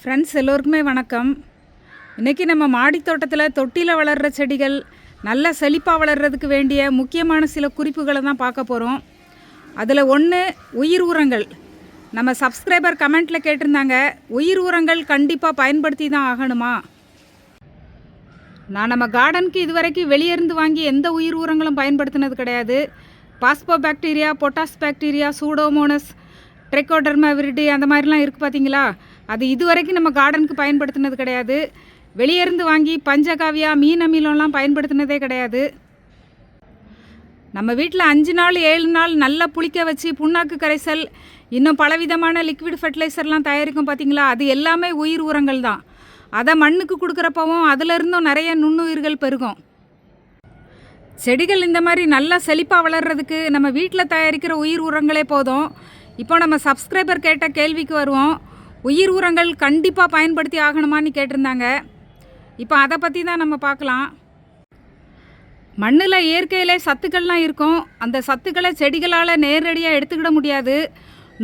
Friends எல்லோருக்குமே வணக்கம். இன்றைக்கி நம்ம மாடித் தோட்டத்தில் தொட்டியில் வளர்கிற செடிகள் நல்ல செழிப்பாக வளர்கிறதுக்கு வேண்டிய முக்கியமான சில குறிப்புகளை தான் பார்க்க போகிறோம் அதில் ஒன்று உயிர் உரங்கள். நம்ம சப்ஸ்கிரைபர் கமெண்ட்டில் கேட்டிருந்தாங்க உயிர் உரங்கள் கண்டிப்பாக பயன்படுத்தி தான் ஆகணுமா? நான் நம்ம கார்டனுக்கு இதுவரைக்கும் வெளியேருந்து வாங்கி எந்த உயிர் உரங்களும் பயன்படுத்தினது கிடையாது. Phospho bacteria potash bacteria pseudomonas trichoderma viride அந்த மாதிரிலாம் இருக்குது பார்த்தீங்களா அது இதுவரைக்கும் நம்ம கார்டனுக்கு பயன்படுத்தினது கிடையாது. வெளியேருந்து வாங்கி பஞ்சகாவியா மீன் அமிலம்லாம் பயன்படுத்தினதே கிடையாது. நம்ம வீட்டில் அஞ்சு நாள் ஏழு நாள் நல்லா புளிக்க வச்சு புண்ணாக்கு கரைசல் இன்னும் பலவிதமான லிக்விட் ஃபர்டிலைசர்லாம் தயாரிக்கும் பார்த்தீங்களா அது எல்லாமே உயிர் உரங்கள் தான். அதை மண்ணுக்கு கொடுக்குறப்பவும் அதிலிருந்தும் நிறைய நுண்ணுயிர்கள் பெருகும். செடிகள் இந்த மாதிரி நல்லா செழிப்பாக வளர்கிறதுக்கு நம்ம வீட்டில் தயாரிக்கிற உயிர் உரங்களே போதும். இப்போ நம்ம சப்ஸ்கிரைபர் கேட்ட கேள்விக்கு வருவோம். உயிர் உரங்கள் கண்டிப்பாக பயன்படுத்தி ஆகணுமான்னு கேட்டிருந்தாங்க. இப்போ அதை பற்றி தான் நம்ம பார்க்கலாம். மண்ணில் இயற்கையிலே சத்துக்கள்லாம் இருக்கும். அந்த சத்துக்களை செடிகளால் நேரடியாக எடுத்துக்கிட முடியாது.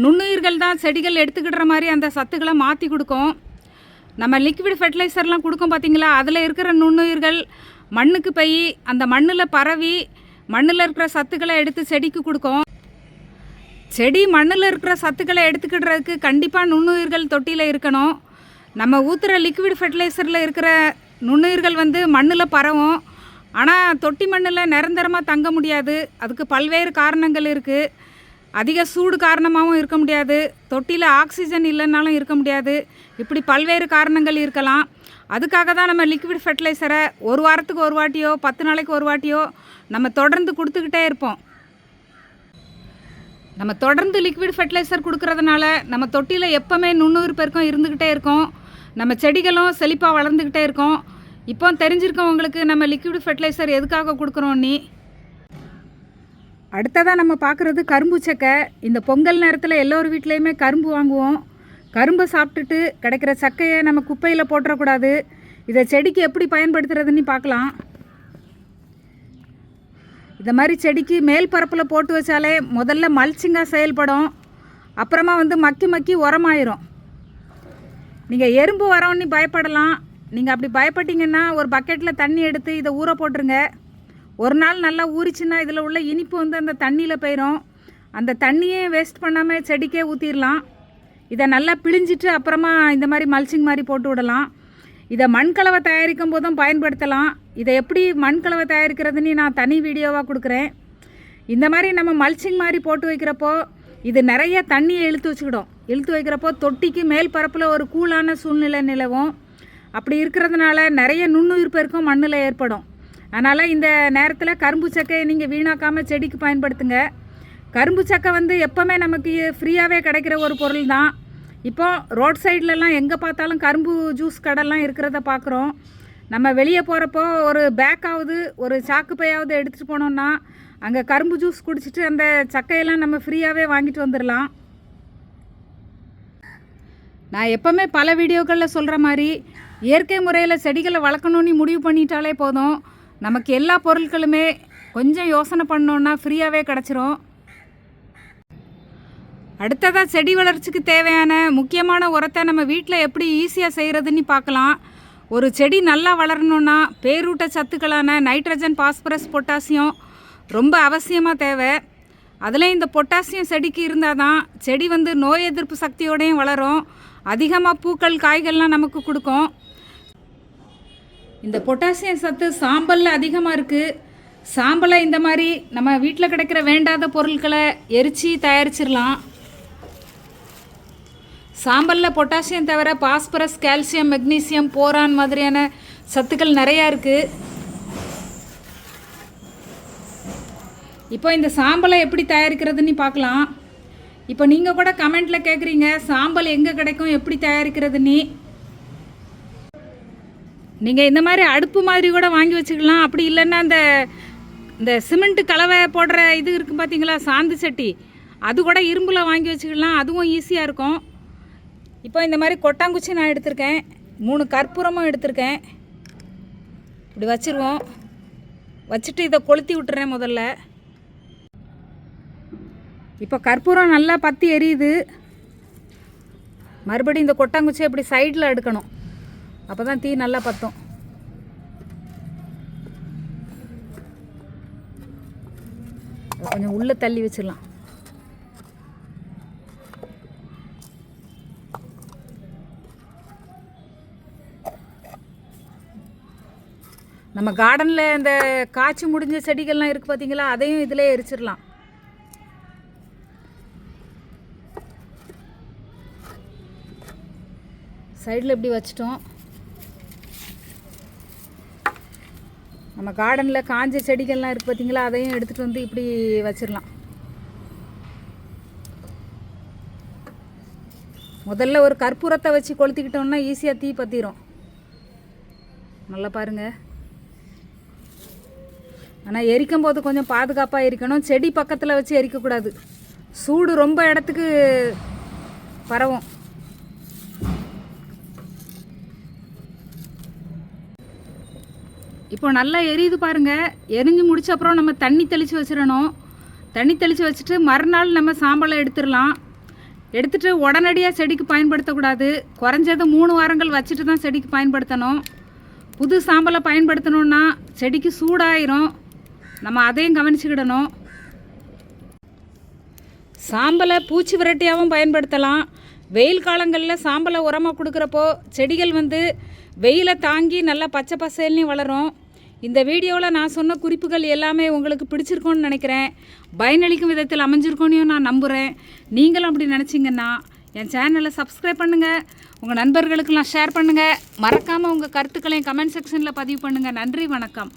நுண்ணுயிர்கள் தான் செடிகள் எடுத்துக்கிடுற மாதிரி அந்த சத்துக்களை மாற்றி கொடுக்கும். நம்ம லிக்விட் ஃபெர்டிலைசர்லாம் கொடுக்கும் பார்த்தீங்களா அதில் இருக்கிற நுண்ணுயிர்கள் மண்ணுக்கு போய் அந்த மண்ணில் பரவி மண்ணில் இருக்கிற சத்துக்களை எடுத்து செடிக்கு கொடுக்கும். செடி மண்ணில் இருக்கிற சத்துக்களை எடுத்துக்கிடுறதுக்கு கண்டிப்பாக நுண்ணுயிர்கள் தொட்டியில் இருக்கணும். நம்ம ஊற்றுற லிக்விட் ஃபெர்டிலைசரில் இருக்கிற நுண்ணுயிர்கள் வந்து மண்ணில் பரவும். ஆனால் தொட்டி மண்ணில் நிரந்தரமாக தங்க முடியாது. அதுக்கு பல்வேறு காரணங்கள் இருக்குது அதிக சூடு காரணமாகவும் இருக்க முடியாது. தொட்டியில் ஆக்சிஜன் இல்லைன்னாலும் இருக்க முடியாது. இப்படி பல்வேறு காரணங்கள் இருக்கலாம். அதுக்காக தான் நம்ம லிக்விட் ஃபெர்டிலைசரை ஒரு வாரத்துக்கு ஒரு வாட்டியோ பத்து நாளைக்கு ஒரு வாட்டியோ நம்ம தொடர்ந்து கொடுத்துக்கிட்டே இருப்போம். நம்ம தொடர்ந்து லிக்விட் ஃபெர்டிலைசர் கொடுக்கறதுனால நம்ம தொட்டியில் எப்போவுமே நுண்ணுயிர் பெருக்கம் இருந்துக்கிட்டே இருக்கும். நம்ம செடிகளும் செழிப்பாக வளர்ந்துக்கிட்டே இருக்கும். இப்போ தெரிஞ்சிருக்கோம் உங்களுக்கு நம்ம லிக்விட் ஃபர்டிலைசர் எதுக்காக கொடுக்குறோம் நீ? அடுத்ததாக நம்ம பார்க்குறது கரும்பு சக்கை. இந்த பொங்கல் நேரத்தில் எல்லோரு வீட்லேயுமே கரும்பு வாங்குவோம். கரும்பை சாப்பிட்டுட்டு கிடைக்கிற சக்கையை நம்ம குப்பையில் போட்டுறக்கூடாது. இதை செடிக்கு எப்படி பயன்படுத்துறதுன்னு பார்க்கலாம் இந்த மாதிரி செடிக்கு மேல் பரப்பில் போட்டு வச்சாலே முதல்ல மல்ச்சிங்காக செயல்படும். அப்புறமா வந்து மக்கி மக்கி உரமாயிரும். நீங்கள் எறும்பு வரோன்னு பயப்படலாம். நீங்கள் அப்படி பயப்பட்டீங்கன்னா ஒரு பக்கெட்டில் தண்ணி எடுத்து இதை ஊற போட்டுருங்க. ஒரு நாள் நல்லா ஊறிச்சுன்னா இதில் உள்ள இனிப்பு வந்து அந்த தண்ணியில் போயிடும் அந்த தண்ணியே வேஸ்ட் பண்ணாமல் செடிக்கே ஊற்றிடலாம் இதை நல்லா பிழிஞ்சிட்டு அப்புறமா இந்த மாதிரி மல்ச்சிங் மாதிரி போட்டு விடலாம். இதை மண்கலவை தயாரிக்கும் போதும் பயன்படுத்தலாம். இதை எப்படி மண்கலவை தயாரிக்கிறதுன்னு நான் தனி வீடியோவாக கொடுக்குறேன். இந்த மாதிரி நம்ம மல்ச்சிங் மாதிரி போட்டு வைக்கிறப்போ இது நிறைய தண்ணியை இழுத்து வச்சுக்கிடும். இழுத்து வைக்கிறப்போ தொட்டிக்கு மேல் பரப்பில் ஒரு கூலான சூழ்நிலை நிலவும். அப்படி இருக்கிறதுனால நிறைய நுண்ணுயிர் பெருக்கம் மண்ணில் ஏற்படும். அதனால் இந்த நேரத்தில் கரும்பு சக்கையை நீங்கள் வீணாக்காமல் செடிக்கு பயன்படுத்துங்க. கரும்பு சக்கை வந்து எப்போவுமே நமக்கு ஃப்ரீயாகவே கிடைக்கிற ஒரு பொருள் தான் இப்போ ரோட் சைட்லலாம் எங்கே பார்த்தாலும் கரும்பு ஜூஸ் கடைலாம் இருக்கிறத பார்க்குறோம். நம்ம வெளியே போகிறப்போ ஒரு பேக்காவது ஒரு சாக்கு பையாவது எடுத்துகிட்டு போனோம்னா அங்கே கரும்பு ஜூஸ் குடிச்சிட்டு அந்த சக்கையெல்லாம் நம்ம ஃப்ரீயாகவே வாங்கிட்டு வந்துடலாம் நான் எப்போவுமே பல வீடியோக்களில் சொல்கிற மாதிரி இயற்கை முறையில் செடிகளை வளர்க்கணும்னு முடிவு பண்ணிட்டாலே போதும். நமக்கு எல்லா பொருட்களுமே கொஞ்சம் யோசனை பண்ணோன்னா ஃப்ரீயாகவே கிடச்சிரும். அடுத்ததாக செடி வளர்ச்சிக்கு தேவையான முக்கியமான உரத்தை நம்ம வீட்டில் எப்படி ஈஸியாக செய்கிறதுன்னு பார்க்கலாம். ஒரு செடி நல்லா வளரணுன்னா பேரூட்ட சத்துக்களான நைட்ரஜன் பாஸ்பரஸ் பொட்டாசியம் ரொம்ப அவசியமாக தேவை. அதில் இந்த பொட்டாசியம் செடிக்கு இருந்தால் தான் செடி வந்து நோய் எதிர்ப்பு சக்தியோடையும் வளரும். அதிகமாக பூக்கள் காய்கள்லாம் நமக்கு கொடுக்கும். இந்த பொட்டாசியம் சத்து சாம்பலில் அதிகமாக இருக்குது சாம்பலை இந்த மாதிரி நம்ம வீட்டில் கிடைக்கிற வேண்டாத பொருட்களை எரித்து தயாரிச்சிடலாம். சாம்பலில் பொட்டாசியம் தவிர பாஸ்பரஸ் கால்சியம் மெக்னீசியம் போரான் மாதிரியான சத்துக்கள் நிறையா இருக்குது இப்போ இந்த சாம்பலை எப்படி தயாரிக்கிறதுன்னு பார்க்கலாம். இப்போ நீங்கள் கூட கமெண்ட்டில் கேட்குறீங்க சாம்பல் எங்கே கிடைக்கும் எப்படி தயாரிக்கிறதுன்னு. நீங்கள் இந்த மாதிரி அடுப்பு மாதிரி கூட வாங்கி வச்சுக்கலாம். அப்படி இல்லைன்னா இந்த இந்த சிமெண்ட்டு கலவை போடுற இது இருக்குது பார்த்தீங்களா சாந்து சட்டி. அது கூட இரும்பில் வாங்கி வச்சுக்கலாம் அதுவும் ஈஸியாக இருக்கும். இப்போ இந்த மாதிரி கொட்டாங்குச்சி நான் எடுத்திருக்கேன். மூணு கற்பூரமும் எடுத்திருக்கேன். இப்படி வச்சுருவோம். வச்சுட்டு இதை கொளுத்தி விட்டுறேன் முதல்ல. இப்போ கற்பூரம் நல்லா பற்றி எரியுது. மறுபடியும் இந்த கொட்டாங்குச்சியை இப்படி சைடில் எடுக்கணும். அப்போ தான் தீ நல்லா பற்றும் கொஞ்சம் உள்ளே தள்ளி வச்சிடலாம். நம்ம கார்டனில் இந்த காய்ச்சி முடிஞ்ச செடிகள்லாம் இருக்குது பார்த்தீங்களா அதையும் இதில் எரிச்சிடலாம். சைடில் இப்படி வச்சிட்டோம். நம்ம கார்டனில் காஞ்ச செடிகள்லாம் இருக்குது பார்த்தீங்களா அதையும் எடுத்துகிட்டு வந்து இப்படி வச்சிடலாம். முதல்ல ஒரு கற்பூரத்தை வச்சு கொளுத்திக்கிட்டோம்னா ஈஸியாக தீ பற்றிடும் நல்லா பாருங்கள் ஆனால் எரிக்கும் போது கொஞ்சம் பாதுகாப்பாக எரிக்கணும். செடி பக்கத்தில் வச்சு எரிக்கக்கூடாது. சூடு ரொம்ப இடத்துக்கு பரவும். இப்போ நல்லா எரியுது பாருங்கள் எரிஞ்சு முடிச்ச அப்புறம் நம்ம தண்ணி தெளித்து வச்சிடணும். தண்ணி தெளித்து வச்சுட்டு மறுநாள் நம்ம சாம்பலை எடுத்துடலாம். எடுத்துட்டு உடனடியாக செடிக்கு பயன்படுத்தக்கூடாது. குறைஞ்சது மூணு வாரங்கள் வச்சுட்டு தான் செடிக்கு பயன்படுத்தணும். புது சாம்பலை பயன்படுத்தணுன்னா செடிக்கு சூடாயிரும். நம்ம அதையும் கவனிச்சுக்கிடணும். சாம்பலை பூச்சி விரட்டியாகவும் பயன்படுத்தலாம். வெயில் காலங்களில் சாம்பலை உரமாக கொடுக்குறப்போ செடிகள் வந்து வெயிலை தாங்கி நல்லா பச்சை பசேல்னு வளரும். இந்த வீடியோவில் நான் சொன்ன குறிப்புகள் எல்லாமே உங்களுக்கு பிடிச்சிருக்கோன்னு நினைக்கிறேன். பயனளிக்கும் விதத்தில் அமைஞ்சிருக்கோன்னு நான் நம்புகிறேன் நீங்களும் அப்படி நினச்சிங்கன்னா என் சேனலை சப்ஸ்கிரைப் பண்ணுங்கள் உங்கள் நண்பர்களுக்கெல்லாம் ஷேர் பண்ணுங்கள் மறக்காமல் உங்கள் கருத்துக்களையும் கமெண்ட் செக்ஷனில் பதிவு பண்ணுங்கள் நன்றி வணக்கம்.